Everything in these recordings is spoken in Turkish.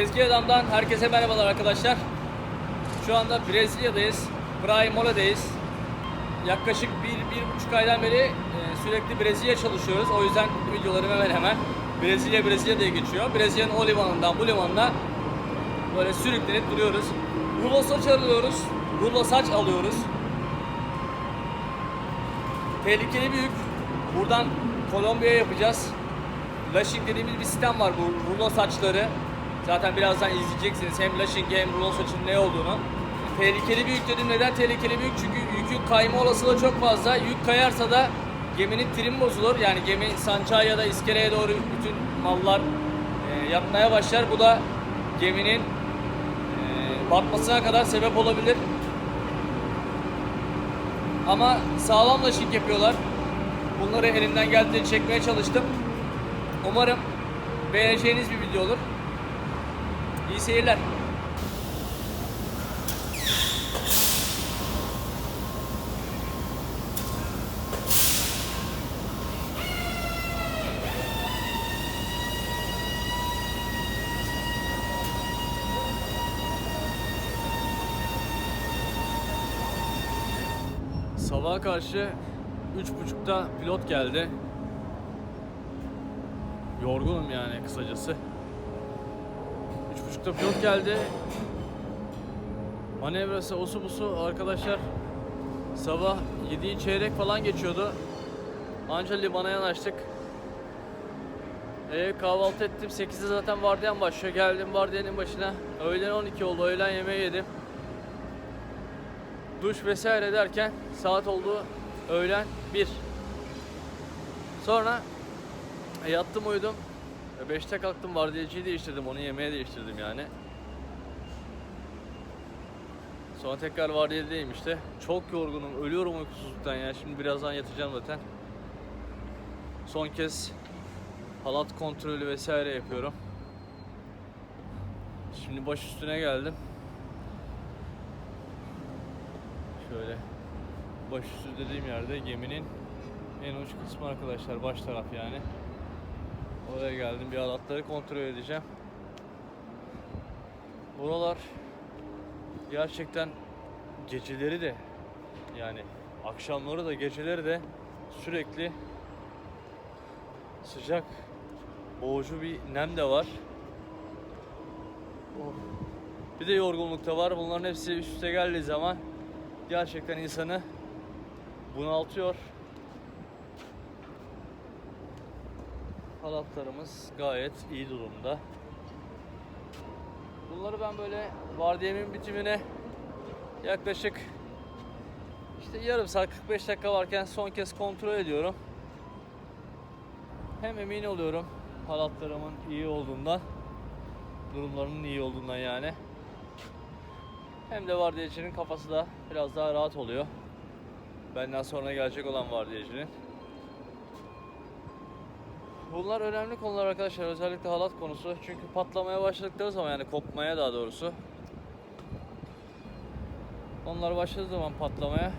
Tezgah Adam'dan herkese merhabalar arkadaşlar. Şu anda Brezilya'dayız. Praimole'deyiz. Yaklaşık bir, bir buçuk aydan beri e, sürekli Brezilya çalışıyoruz. O yüzden videolarım hemen hemen Brezilya Brezilya diye geçiyor. Brezilya'nın o limanından bu limanına böyle sürüklenip duruyoruz. Rulo saç alıyoruz. Rulo saç alıyoruz. Tehlikeli bir yük. Buradan Kolombiya'ya yapacağız. Lashing dediğimiz bir sistem var bu rulo saçları. Zaten birazdan izleyeceksiniz hem lashing hem rulo saçın ne olduğunu. Tehlikeli bir yük dedim. Neden tehlikeli bir yük? Çünkü yükün kayma olasılığı çok fazla. Yük kayarsa da geminin trim bozulur. Yani gemi sancağa ya da iskeleye doğru bütün mallar e, yatmaya başlar. Bu da geminin e, batmasına kadar sebep olabilir. Ama sağlam lashing yapıyorlar. Bunları elimden geldiğince çekmeye çalıştım. Umarım beğeneceğiniz bir video olur. İyi seyirler. Sabaha karşı üç buçukta pilot geldi. Yorgunum yani kısacası. Buçukta pilot geldi. Manevrası osu busu arkadaşlar sabah 7'yi çeyrek falan geçiyordu. Anca limana yanaştık. E, kahvaltı ettim. 8'de zaten vardiyan başlıyor. Geldim vardiyanın başına. Öğlen 12 oldu. Öğlen yemeği yedim. Duş vesaire derken saat oldu öğlen 1. Sonra e, yattım uyudum. 5'te kalktım vardiyacıyı değiştirdim. Onu yemeğe değiştirdim yani. Sonra tekrar vardiyadayım işte. Çok yorgunum. Ölüyorum uykusuzluktan ya. Şimdi birazdan yatacağım zaten. Son kez halat kontrolü vesaire yapıyorum. Şimdi baş üstüne geldim. Şöyle başüstü dediğim yerde geminin en uç kısmı arkadaşlar baş taraf yani. Oraya geldim bir halatları kontrol edeceğim. Buralar gerçekten geceleri de yani akşamları da geceleri de sürekli sıcak boğucu bir nem de var. Oh. Bir de yorgunluk da var. Bunların hepsi üst üste geldiği zaman gerçekten insanı bunaltıyor. Halatlarımız gayet iyi durumda. Bunları ben böyle vardiyemin bitimine yaklaşık işte yarım saat 45 dakika varken son kez kontrol ediyorum. Hem emin oluyorum halatlarımın iyi olduğundan, durumlarının iyi olduğundan yani. Hem de vardiyacının kafası da biraz daha rahat oluyor. Benden sonra gelecek olan vardiyacının. Bunlar önemli konular arkadaşlar. Özellikle halat konusu. Çünkü patlamaya başladıkları zaman yani kopmaya daha doğrusu. Onlar başladığı zaman patlamaya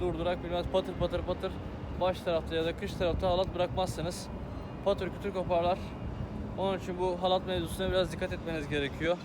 durdurak bilmez patır patır patır baş tarafta ya da kış tarafta halat bırakmazsanız patır kütür koparlar. Onun için bu halat mevzusuna biraz dikkat etmeniz gerekiyor.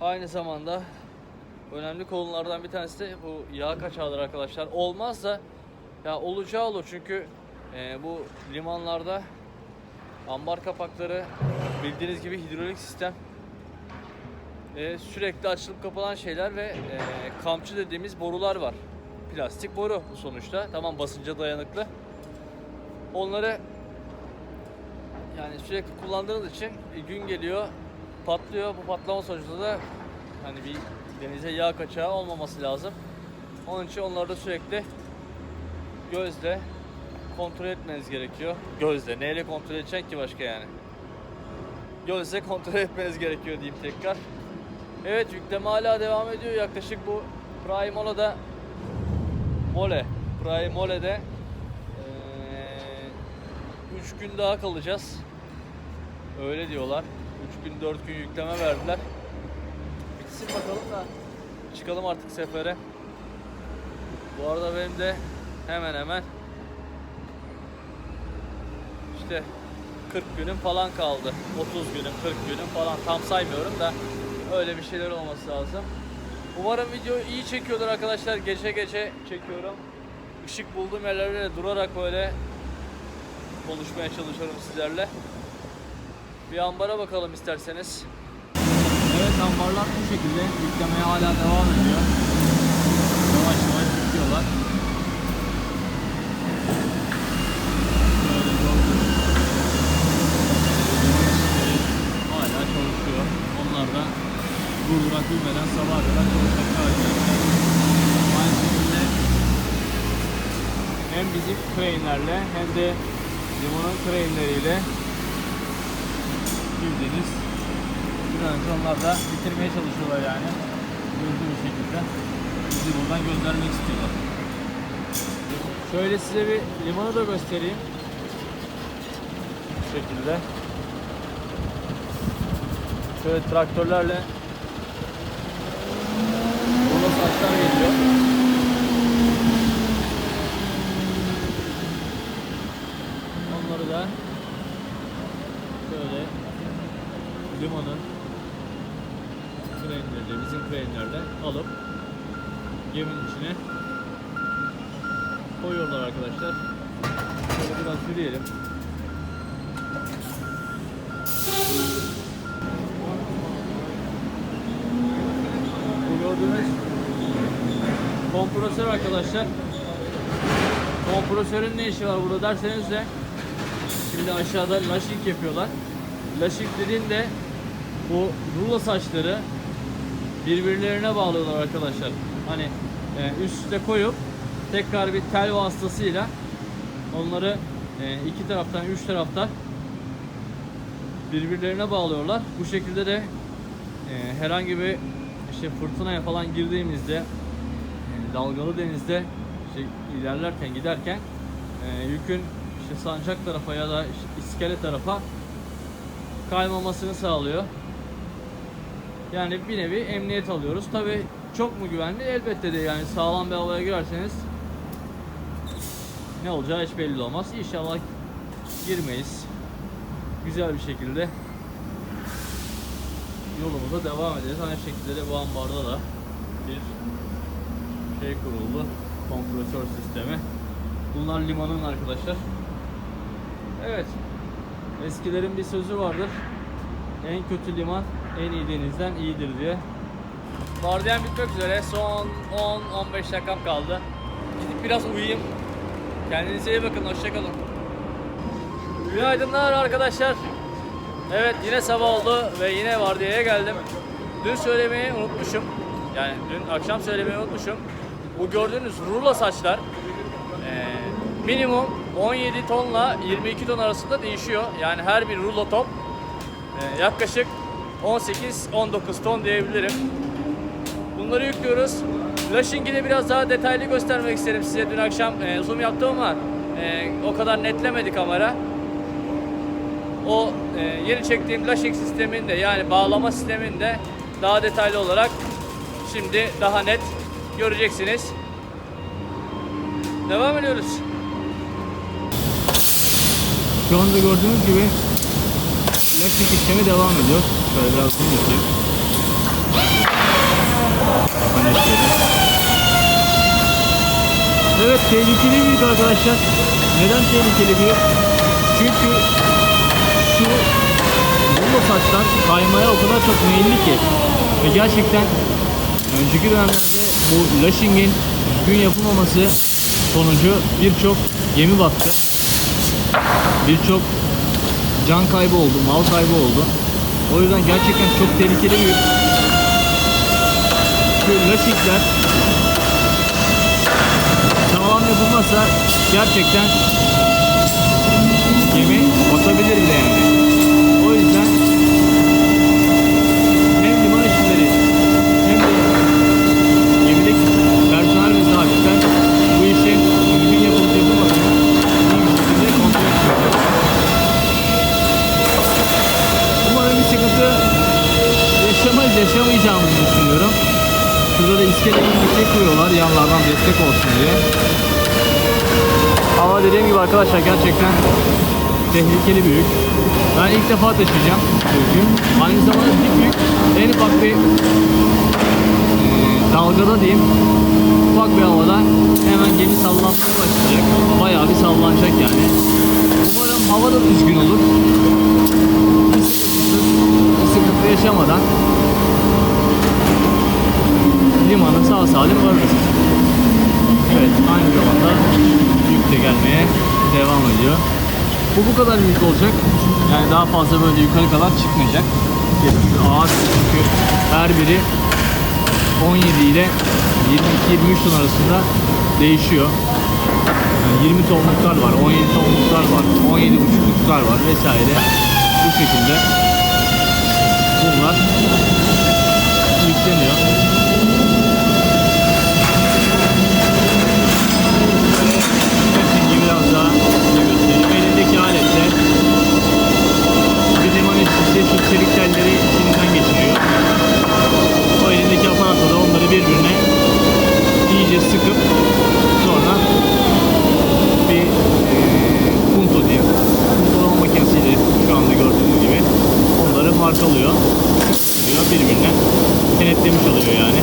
Aynı zamanda önemli konulardan bir tanesi de bu yağ kaçağıdır arkadaşlar. Olmaz da ya olacağı olur çünkü e, bu limanlarda ambar kapakları bildiğiniz gibi hidrolik sistem e, sürekli açılıp kapanan şeyler ve e, kamçı dediğimiz borular var. Plastik boru sonuçta. Tamam basınca dayanıklı. Onları yani sürekli kullandığınız için gün geliyor patlıyor. Bu patlama sonucunda da hani bir denize yağ kaçağı olmaması lazım. Onun için onları da sürekli gözle kontrol etmeniz gerekiyor. Gözle. Neyle kontrol edecek ki başka yani? Gözle kontrol etmeniz gerekiyor diyeyim tekrar. Evet yükleme hala devam ediyor. Yaklaşık bu Primola'da Mole. Primole'de 3 gün daha kalacağız. Öyle diyorlar. 3 gün 4 gün yükleme verdiler. Bitsin bakalım da çıkalım artık sefere. Bu arada benim de hemen hemen işte 40 günün falan kaldı. 30 günün, 40 günün falan tam saymıyorum da öyle bir şeyler olması lazım. Umarım video iyi çekiyordur arkadaşlar. Gece gece çekiyorum. Işık bulduğum yerlerde durarak böyle konuşmaya çalışıyorum sizlerle. Bir ambara bakalım isterseniz. Evet ambarlar bu şekilde yüklemeye hala devam ediyor. Yavaş yavaş yüklüyorlar. Böyle gördüğünüz hala çalışıyor. Onlar da durdurak bilmeden sabaha kadar çalışmakta Aynı şekilde hem bizim crane'lerle hem de limonun crane'leriyle bildiğiniz önce onlar da bitirmeye çalışıyorlar yani. Hızlı bir şekilde bizi buradan göndermek istiyorlar. Şöyle size bir limanı da göstereyim. Bu şekilde. Şöyle traktörlerle saçlar geliyor. Onları da şöyle limanın trenlerle, bizim trenlerle alıp geminin içine koyuyorlar arkadaşlar. Şöyle biraz yürüyelim. Bu gördüğünüz kompresör arkadaşlar. Kompresörün ne işi var burada derseniz de şimdi aşağıda lashing yapıyorlar. Lashing dediğinde bu rulo saçları birbirlerine bağlıyorlar arkadaşlar. Hani e, üst üste koyup tekrar bir tel vasıtasıyla onları e, iki taraftan üç taraftan birbirlerine bağlıyorlar. Bu şekilde de e, herhangi bir işte fırtınaya falan girdiğimizde dalgalı denizde işte ilerlerken giderken e, yükün işte sancak tarafa ya da işte iskele tarafa kaymamasını sağlıyor. Yani bir nevi emniyet alıyoruz. Tabi çok mu güvenli? Elbette de yani sağlam bir havaya girerseniz ne olacağı hiç belli olmaz. İnşallah girmeyiz. Güzel bir şekilde yolumuza devam edeceğiz. Aynı şekilde de bu ambarda da bir şey kuruldu. Kompresör sistemi. Bunlar limanın arkadaşlar. Evet. Eskilerin bir sözü vardır. En kötü liman en iyi denizden iyidir diye. Vardiyan bitmek üzere. Son 10-15 dakikam kaldı. Gidip biraz uyuyayım. Kendinize iyi bakın. Hoşçakalın. Günaydınlar arkadaşlar. Evet yine sabah oldu ve yine vardiyaya geldim. Dün söylemeyi unutmuşum. Yani dün akşam söylemeyi unutmuşum. Bu gördüğünüz rulo saçlar eee, minimum 17 tonla 22 ton arasında değişiyor. Yani her bir rulo top eee, yaklaşık 18-19 ton diyebilirim. Bunları yüklüyoruz. Lashing'i de biraz daha detaylı göstermek isterim size. Dün akşam eee, zoom yaptım ama eee, o kadar netlemedi kamera. O eee, yeni çektiğim lashing sisteminde yani bağlama sisteminde daha detaylı olarak şimdi daha net göreceksiniz. Devam ediyoruz. Şu anda gördüğünüz gibi lastik işlemi devam ediyor. Şöyle biraz zoom yapayım. Evet tehlikeli büyük arkadaşlar. Neden tehlikeli büyük? Çünkü şu rulo saçlar kaymaya o kadar çok meyilli ki ve gerçekten önceki dönemlerde bu lashing'in gün yapılmaması sonucu birçok gemi battı. Birçok can kaybı oldu, mal kaybı oldu. O yüzden gerçekten çok tehlikeli bir şu lashingler sağlam yapılmazsa gerçekten bir şey kuruyorlar yanlardan destek olsun diye. Ama dediğim gibi arkadaşlar gerçekten tehlikeli bir yük. Ben ilk defa taşıyacağım yükü. Aynı zamanda dip yük. En ufak bir e, dalgada diyeyim. Ufak bir havada hemen gemi sallanmaya başlayacak. Bayağı bir sallanacak yani. Umarım hava da düzgün olur. Bir sıkıntısız, bir sıkıntı yaşamadan limana sağ salim varırız. Evet, aynı zamanda yük de gelmeye devam ediyor. Bu bu kadar büyük olacak. Yani daha fazla böyle yukarı kadar çıkmayacak. Getirisi ağır çünkü her biri 17 ile 22-23 ton arasında değişiyor. Yani 20 tonluklar var, 17 tonluklar var, 17 buçukluklar var vesaire. Bu şekilde bunlar yükleniyor. Şimdi biraz daha size göstereyim. Elindeki aletle bir liman işçisi şu çelik telleri içinden geçiriyor. O elindeki aparatla da onları birbirine iyice sıkıp sonra bir e, punto diyeyim. Puntolama makinesiyle şu anda gördüğünüz gibi onları markalıyor. Diyor birbirine kenetlemiş oluyor yani.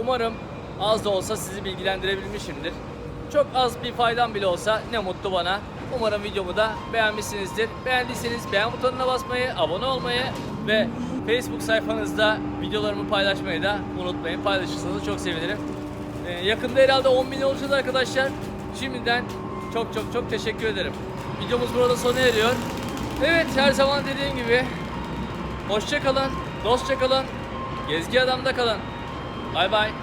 Umarım az da olsa sizi bilgilendirebilmişimdir. Çok az bir faydam bile olsa ne mutlu bana. Umarım videomu da beğenmişsinizdir. Beğendiyseniz beğen butonuna basmayı, abone olmayı ve Facebook sayfanızda videolarımı paylaşmayı da unutmayın. Paylaşırsanız çok sevinirim. Ee, yakında herhalde 10 bin olacağız arkadaşlar. Şimdiden çok çok çok teşekkür ederim. Videomuz burada sona eriyor. Evet her zaman dediğim gibi hoşça kalın, dostça kalın, gezgi adamda kalın. Bay bay.